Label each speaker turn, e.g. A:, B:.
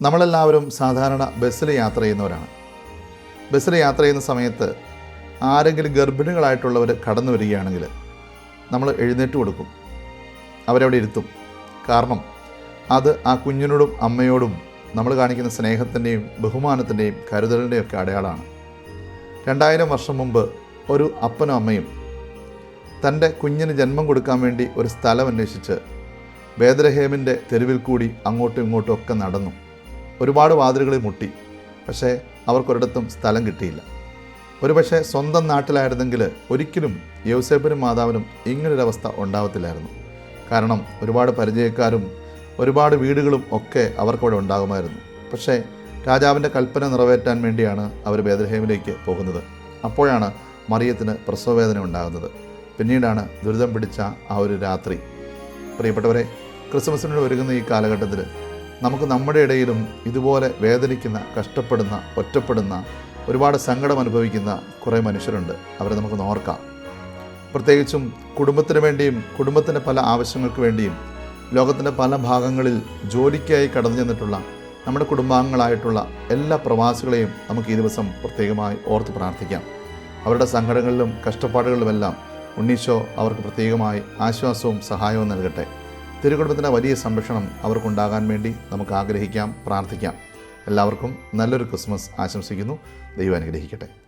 A: നമ്മളെല്ലാവരും സാധാരണ ബസ്സിൽ യാത്ര ചെയ്യുന്നവരാണ്. ബസ്സിൽ യാത്ര ചെയ്യുന്ന സമയത്ത് ആരെങ്കിലും ഗർഭിണികളായിട്ടുള്ളവർ കടന്നു വരികയാണെങ്കിൽ നമ്മൾ എഴുന്നേറ്റ് കൊടുക്കും. അവരവിടെ ഇരുത്തും. കാരണം അത് ആ കുഞ്ഞിനോടും അമ്മയോടും നമ്മൾ കാണിക്കുന്ന സ്നേഹത്തിന്റെയും ബഹുമാനത്തിന്റെയും കരുതലിന്റെയും ഒക്കെ അടയാളമാണ്. രണ്ടായിരം വർഷം മുമ്പ് ഒരു അപ്പനും അമ്മയും തന്റെ കുഞ്ഞിന് ജന്മം കൊടുക്കാൻ വേണ്ടി ഒരു സ്ഥലം അന്വേഷിച്ച് ബേദരഹേമിന്റെ തെരുവിൽ കൂടി അങ്ങോട്ടും ഇങ്ങോട്ടും ഒക്കെ നടന്നു. ഒരുപാട് വാതിലുകളിൽ മുട്ടി. പക്ഷേ അവർക്കൊരിടത്തും സ്ഥലം കിട്ടിയില്ല. ഒരുപക്ഷെ സ്വന്തം നാട്ടിലായിരുന്നെങ്കിൽ ഒരിക്കലും യൗസേപ്പിനും മാതാവിനും ഇങ്ങനൊരവസ്ഥ ഉണ്ടാവത്തില്ലായിരുന്നു. കാരണം ഒരുപാട് പരിചയക്കാരും ഒരുപാട് വീടുകളും ഒക്കെ അവർക്കവിടെ ഉണ്ടാകുമായിരുന്നു. പക്ഷേ രാജാവിന്റെ കൽപ്പന നിറവേറ്റാൻ വേണ്ടിയാണ് അവർ ബേദർഹേമിലേക്ക് പോകുന്നത്. അപ്പോഴാണ് മറിയത്തിന് പ്രസവവേദന ഉണ്ടാകുന്നത്. പിന്നീടാണ് ദുരിതം പിടിച്ച ആ ഒരു രാത്രി. പ്രിയപ്പെട്ടവരെ ക്രിസ്മസിനോട് ഒരുങ്ങുന്ന ഈ കാലഘട്ടത്തിൽ നമുക്ക് നമ്മുടെ ഇടയിലും ഇതുപോലെ വേദനിക്കുന്ന കഷ്ടപ്പെടുന്ന ഒറ്റപ്പെടുന്ന ഒരുപാട് സങ്കടം അനുഭവിക്കുന്ന കുറേ മനുഷ്യരുണ്ട്. അവരെ നമുക്ക് നോർക്കാം പ്രത്യേകിച്ചും കുടുംബത്തിന് വേണ്ടിയും കുടുംബത്തിന്റെ പല ആവശ്യങ്ങൾക്ക് വേണ്ടിയും ലോകത്തിന്റെ പല ഭാഗങ്ങളിൽ ജോലിക്കായി കടന്നു ചെന്നിട്ടുള്ള നമ്മുടെ കുടുംബാംഗങ്ങളായിട്ടുള്ള എല്ലാ പ്രവാസികളെയും നമുക്ക് ഈ ദിവസം പ്രത്യേകമായി ഓർത്ത് പ്രാർത്ഥിക്കാം. അവരുടെ സങ്കടങ്ങളിലും കഷ്ടപ്പാടുകളിലുമെല്ലാം ഉണ്ണീശോ അവർക്ക് പ്രത്യേകമായി ആശ്വാസവും സഹായവും നൽകട്ടെ. തിരുകുടുംബത്തിന്റെ വലിയ സംരക്ഷണം അവർക്കുണ്ടാകാൻ വേണ്ടി നമുക്ക് ആഗ്രഹിക്കാം പ്രാർത്ഥിക്കാം. എല്ലാവർക്കും നല്ലൊരു ക്രിസ്മസ് ആശംസിക്കുന്നു. ദൈവം അനുഗ്രഹിക്കട്ടെ.